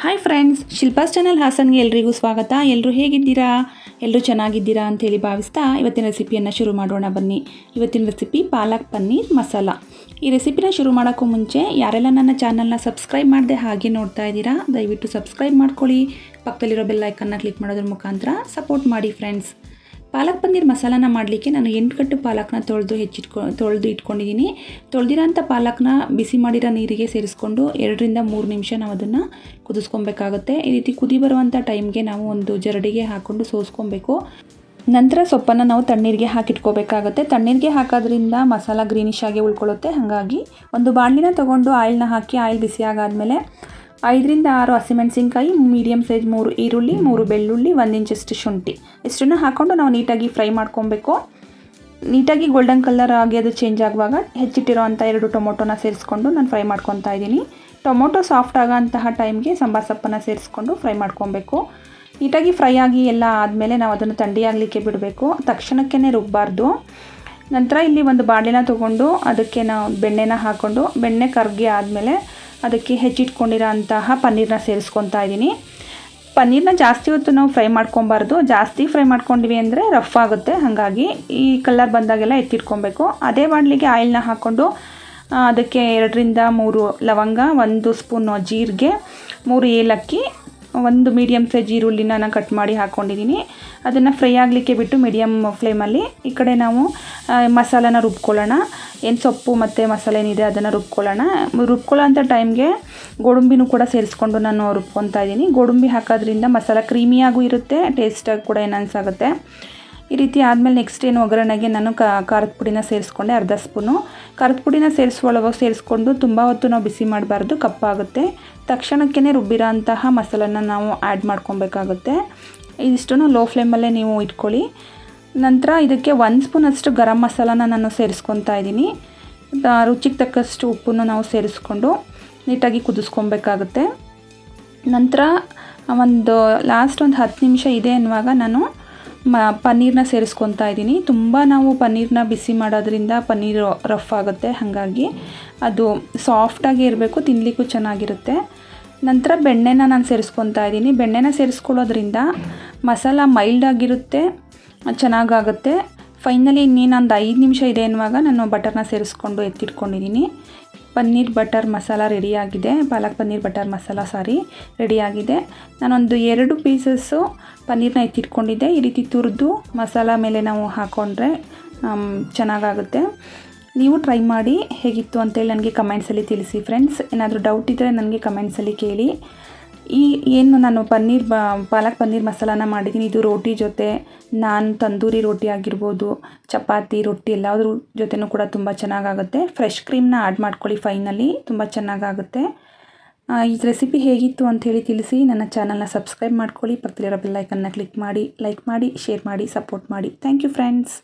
Hi friends Shilpa's channel ಹಾಸನ್ಗೆ ಎಲ್ರಿಗೂ ಸ್ವಾಗತ. ಎಲ್ಲರೂ ಹೇಗಿದ್ದೀರಾ? ಎಲ್ಲರೂ ಚೆನ್ನಾಗಿದ್ದೀರಾ ಅಂತೇಳಿ ಭಾವಿಸ್ತಾ ಇವತ್ತಿನ ರೆಸಿಪಿಯನ್ನು ಶುರು ಮಾಡೋಣ ಬನ್ನಿ. ಇವತ್ತಿನ ರೆಸಿಪಿ ಪಾಲಕ್ ಪನ್ನೀರ್ ಮಸಾಲ. ಈ ರೆಸಿಪಿನ ಶುರು ಮಾಡೋಕ್ಕೂ ಮುಂಚೆ ಯಾರೆಲ್ಲ ನನ್ನ ಚಾನಲ್ನ ಸಬ್ಸ್ಕ್ರೈಬ್ ಮಾಡದೆ ಹಾಗೆ ನೋಡ್ತಾ ಇದ್ದೀರಾ, ದಯವಿಟ್ಟು ಸಬ್ಸ್ಕ್ರೈಬ್ ಮಾಡ್ಕೊಳ್ಳಿ. ಪಕ್ಕದಲ್ಲಿರೋ ಬೆಲ್ ಐಕನ್ನ ಕ್ಲಿಕ್ ಮಾಡೋದ್ರ ಮುಖಾಂತರ ಸಪೋರ್ಟ್ ಮಾಡಿ ಫ್ರೆಂಡ್ಸ್ ಪಾಲಕ್ ಪನ್ನೀರ್ ಮಸಾಲಾನ ಮಾಡಲಿಕ್ಕೆ ನಾನು ಎಂಟು ಗಂಟು ಪಾಲಕ್ನ ತೊಳೆದು ಹೆಚ್ಚಿಟ್ಕೊ, ತೊಳೆದು ಇಟ್ಕೊಂಡಿದ್ದೀನಿ. ತೊಳೆದಿರೋಂಥ ಪಾಲಕ್ನ ಬಿಸಿ ಮಾಡಿರೋ ನೀರಿಗೆ ಸೇರಿಸ್ಕೊಂಡು ಎರಡರಿಂದ ಮೂರು ನಿಮಿಷ ನಾವು ಅದನ್ನು ಕುದಿಸ್ಕೊಬೇಕಾಗುತ್ತೆ. ಈ ರೀತಿ ಕುದಿ ಬರುವಂಥ ಟೈಮ್ಗೆ ನಾವು ಒಂದು ಜರಡಿಗೆ ಹಾಕ್ಕೊಂಡು ಸೋಸ್ಕೊಬೇಕು. ನಂತರ ಸೊಪ್ಪನ್ನು ನಾವು ತಣ್ಣೀರಿಗೆ ಹಾಕಿಟ್ಕೋಬೇಕಾಗುತ್ತೆ. ತಣ್ಣೀರಿಗೆ ಹಾಕೋದ್ರಿಂದ ಮಸಾಲ ಗ್ರೀನಿಶ್ ಆಗಿ ಉಳ್ಕೊಳ್ಳುತ್ತೆ. ಹಾಗಾಗಿ ಒಂದು ಬಾಣಲಿನ ತೊಗೊಂಡು ಆಯಿಲ್ನ ಹಾಕಿ ಆಯಿಲ್ ಬಿಸಿ ಆಗಾದಮೇಲೆ ಐದರಿಂದ ಆರು ಹಸಿಮೆಣಸಿನ್ಕಾಯಿ ಮೀಡಿಯಮ್ ಸೈಜ್ ಮೂರು ಈರುಳ್ಳಿ, ಮೂರು ಬೆಳ್ಳುಳ್ಳಿ, ಒಂದು ಇಂಚಷ್ಟು ಶುಂಠಿ. ಇಷ್ಟನ್ನು ಹಾಕ್ಕೊಂಡು ನಾವು ನೀಟಾಗಿ ಫ್ರೈ ಮಾಡ್ಕೊಬೇಕು. ನೀಟಾಗಿ ಗೋಲ್ಡನ್ ಕಲರ್ ಆಗಿ ಅದು ಚೇಂಜ್ ಆಗುವಾಗ ಹೆಚ್ಚಿಟ್ಟಿರೋವಂಥ ಎರಡು ಟೊಮೊಟೊನ ಸೇರಿಸ್ಕೊಂಡು ನಾನು ಫ್ರೈ ಮಾಡ್ಕೊತಾ ಇದ್ದೀನಿ. ಟೊಮೊಟೊ ಸಾಫ್ಟ್ ಆಗೋಂತಹ ಟೈಮ್ಗೆ ಸಂಬಾರ ಸೊಪ್ಪನ್ನು ಸೇರಿಸ್ಕೊಂಡು ಫ್ರೈ ಮಾಡ್ಕೊಬೇಕು. ನೀಟಾಗಿ ಫ್ರೈ ಆಗಿ ಎಲ್ಲ ಆದಮೇಲೆ ನಾವು ಅದನ್ನು ಥಂಡಿ ಬಿಡಬೇಕು. ತಕ್ಷಣಕ್ಕೇ ರುಬ್ಬಾರ್ದು. ನಂತರ ಇಲ್ಲಿ ಒಂದು ಬಾಣಲಿನ ತೊಗೊಂಡು ಅದಕ್ಕೆ ನಾವು ಬೆಣ್ಣೆನ ಹಾಕ್ಕೊಂಡು ಬೆಣ್ಣೆ ಕರ್ಗಿ ಆದಮೇಲೆ ಅದಕ್ಕೆ ಹೆಚ್ಚಿಟ್ಕೊಂಡಿರೋ ಅಂತಹ ಪನ್ನೀರನ್ನ ಸೇರಿಸ್ಕೊತಾ ಇದ್ದೀನಿ. ಪನ್ನೀರನ್ನ ಜಾಸ್ತಿ ಹೊತ್ತು ನಾವು ಫ್ರೈ ಮಾಡ್ಕೊಬಾರ್ದು. ಜಾಸ್ತಿ ಫ್ರೈ ಮಾಡ್ಕೊಂಡ್ವಿ ಅಂದರೆ ರಫ್ ಆಗುತ್ತೆ. ಹಾಗಾಗಿ ಈ ಕಲರ್ ಬಂದಾಗೆಲ್ಲ ಎತ್ತಿಟ್ಕೊಬೇಕು. ಅದೇ ಬಾಣಲಿಗೆ ಆಯಿಲ್ನ ಹಾಕ್ಕೊಂಡು ಅದಕ್ಕೆ ಎರಡರಿಂದ ಮೂರು ಲವಂಗ, ಒಂದು ಸ್ಪೂನು ಜೀರಿಗೆ, ಮೂರು ಏಲಕ್ಕಿ ಒಂದು ಮೀಡಿಯಮ್ ಸೈಜ್ ಈರುಳ್ಳಿನ ನಾನು ಕಟ್ ಮಾಡಿ ಹಾಕ್ಕೊಂಡಿದ್ದೀನಿ ಅದನ್ನು ಫ್ರೈ ಆಗಲಿಕ್ಕೆ ಬಿಟ್ಟು ಮೀಡಿಯಮ್ ಫ್ಲೇಮಲ್ಲಿ ಈ ಕಡೆ ನಾವು ಮಸಾಲನ ರುಬ್ಕೊಳ್ಳೋಣ. ಏನು ಸೊಪ್ಪು ಮತ್ತು ಮಸಾಲೆ ಏನಿದೆ ಅದನ್ನು ರುಬ್ಕೊಳ್ಳೋಣ. ರುಬ್ಕೊಳ್ಳೋ ಅಂಥ ಟೈಮ್ಗೆ ಗೋಡಂಬಿನೂ ಕೂಡ ಸೇರಿಸ್ಕೊಂಡು ನಾನು ರುಬ್ಕೊತಾ ಇದ್ದೀನಿ ಗೋಡಂಬಿ ಹಾಕೋದ್ರಿಂದ ಮಸಾಲ ಕ್ರೀಮಿಯಾಗೂ ಇರುತ್ತೆ ಟೇಸ್ಟಾಗಿ ಕೂಡ ಏನು ಆಗುತ್ತೆ. ಈ ರೀತಿ ಆದಮೇಲೆ ನೆಕ್ಸ್ಟ್ ಏನು ಒಗ್ಗರಣೆಗೆ ನಾನು ಖಾರದ ಪುಡಿನ ಸೇರಿಸ್ಕೊಂಡೆ, ಅರ್ಧ ಸ್ಪೂನು. ಖಾರದ ಪುಡಿನ ಸೇರಿಸ್ಕೊಳ್ಳುವಾಗ ಸೇರಿಸ್ಕೊಂಡು ತುಂಬ ಹೊತ್ತು ನಾವು ಬಿಸಿ ಮಾಡಬಾರ್ದು, ಕಪ್ಪಾಗುತ್ತೆ. ತಕ್ಷಣಕ್ಕೇ ರುಬ್ಬಿರೋ ಅಂತಹ ಮಸಾಲನ ನಾವು ಆ್ಯಡ್ ಮಾಡ್ಕೊಬೇಕಾಗುತ್ತೆ. ಇದಿಷ್ಟನ್ನು ಲೋ ಫ್ಲೇಮಲ್ಲೇ ನೀವು ಇಟ್ಕೊಳ್ಳಿ. ನಂತರ ಇದಕ್ಕೆ ಒಂದು ಸ್ಪೂನಷ್ಟು ಗರಂ ಮಸಾಲಾನ ನಾನು ಸೇರಿಸ್ಕೊತಾ ಇದ್ದೀನಿ. ರುಚಿಗೆ ತಕ್ಕಷ್ಟು ಉಪ್ಪನ್ನು ನಾವು ಸೇರಿಸ್ಕೊಂಡು ನೀಟಾಗಿ ಕುದಿಸ್ಕೊಬೇಕಾಗುತ್ತೆ. ನಂತರ ಒಂದು ಲಾಸ್ಟ್ ಒಂದು ಹತ್ತು ನಿಮಿಷ ಇದೆ ಅನ್ನುವಾಗ ನಾನು ಮ ಪನ್ನೀರನ್ನ ಸೇರಿಸ್ಕೊತಾ ಇದ್ದೀನಿ. ತುಂಬ ನಾವು ಪನ್ನೀರನ್ನ ಬಿಸಿ ಮಾಡೋದ್ರಿಂದ ಪನ್ನೀರು ರಫ್ ಆಗುತ್ತೆ. ಹಾಗಾಗಿ ಅದು ಸಾಫ್ಟಾಗಿ ಇರಬೇಕು ತಿನ್ನಲಿಕ್ಕೂ ಚೆನ್ನಾಗಿರುತ್ತೆ. ನಂತರ ಬೆಣ್ಣೆನ ನಾನು ಸೇರಿಸ್ಕೊತಾ ಇದ್ದೀನಿ. ಬೆಣ್ಣೆನ ಸೇರಿಸ್ಕೊಳ್ಳೋದ್ರಿಂದ ಮಸಾಲ ಮೈಲ್ಡ್ ಆಗಿರುತ್ತೆ, ಚೆನ್ನಾಗಾಗುತ್ತೆ. ಫೈನಲಿ ಇನ್ನೇನೊಂದು ಐದು ನಿಮಿಷ ಇದೆ ಅನ್ನುವಾಗ ನಾನು ಬಟರ್ನ ಸೇರಿಸ್ಕೊಂಡು ಎತ್ತಿಟ್ಕೊಂಡಿದ್ದೀನಿ ಪನ್ನೀರ್ ಬಟರ್ ಮಸಾಲ ರೆಡಿಯಾಗಿದೆ ಪಾಲಕ್ ಪನ್ನೀರ್ ಬಟರ್ ಮಸಾಲ ಸಾರಿ ರೆಡಿಯಾಗಿದೆ ನಾನೊಂದು ಎರಡು ಪೀಸಸ್ಸು ಪನ್ನೀರ್ನ ಎತ್ತಿಟ್ಕೊಂಡಿದ್ದೆ. ಈ ರೀತಿ ತುರಿದು ಮಸಾಲ ಮೇಲೆ ನಾವು ಹಾಕ್ಕೊಂಡ್ರೆ ಚೆನ್ನಾಗಾಗುತ್ತೆ. ನೀವು ಟ್ರೈ ಮಾಡಿ ಹೇಗಿತ್ತು ಅಂತೇಳಿ ನನಗೆ ಕಮೆಂಟ್ಸಲ್ಲಿ ತಿಳಿಸಿ ಫ್ರೆಂಡ್ಸ್ ಏನಾದರೂ ಡೌಟ್ ಇದ್ದರೆ ನನಗೆ ಕಮೆಂಟ್ಸಲ್ಲಿ ಕೇಳಿ. ಈ ಏನು ನಾನು ಪನ್ನೀರ್ ಬ, ಪಾಲಕ್ ಪನ್ನೀರ್ ಮಸಾಲಾನ ಮಾಡಿದ್ದೀನಿ. ಇದು ರೋಟಿ ಜೊತೆ, ನಾನ್ ತಂದೂರಿ ರೋಟಿ ಆಗಿರ್ಬೋದು, ಚಪಾತಿ, ರೊಟ್ಟಿ ಎಲ್ಲದ್ರ ಜೊತೆನೂ ಕೂಡ ತುಂಬ ಚೆನ್ನಾಗಾಗುತ್ತೆ. ಫ್ರೆಶ್ ಕ್ರೀಮ್ನ ಆ್ಯಡ್ ಮಾಡ್ಕೊಳ್ಳಿ ಫೈನಲಿ ತುಂಬ ಚೆನ್ನಾಗಾಗುತ್ತೆ. ಈ ರೆಸಿಪಿ ಹೇಗಿತ್ತು ಅಂಥೇಳಿ ತಿಳಿಸಿ. ನನ್ನ ಚಾನಲ್ನ ಸಬ್ಸ್ಕ್ರೈಬ್ ಮಾಡ್ಕೊಳ್ಳಿ. ಪಕ್ಕದಲ್ಲಿರೋ ಬೆಲ್ಲೈಕನ್ನ ಕ್ಲಿಕ್ ಮಾಡಿ ಲೈಕ್ ಮಾಡಿ ಶೇರ್ ಮಾಡಿ ಸಪೋರ್ಟ್ ಮಾಡಿ. Thank you friends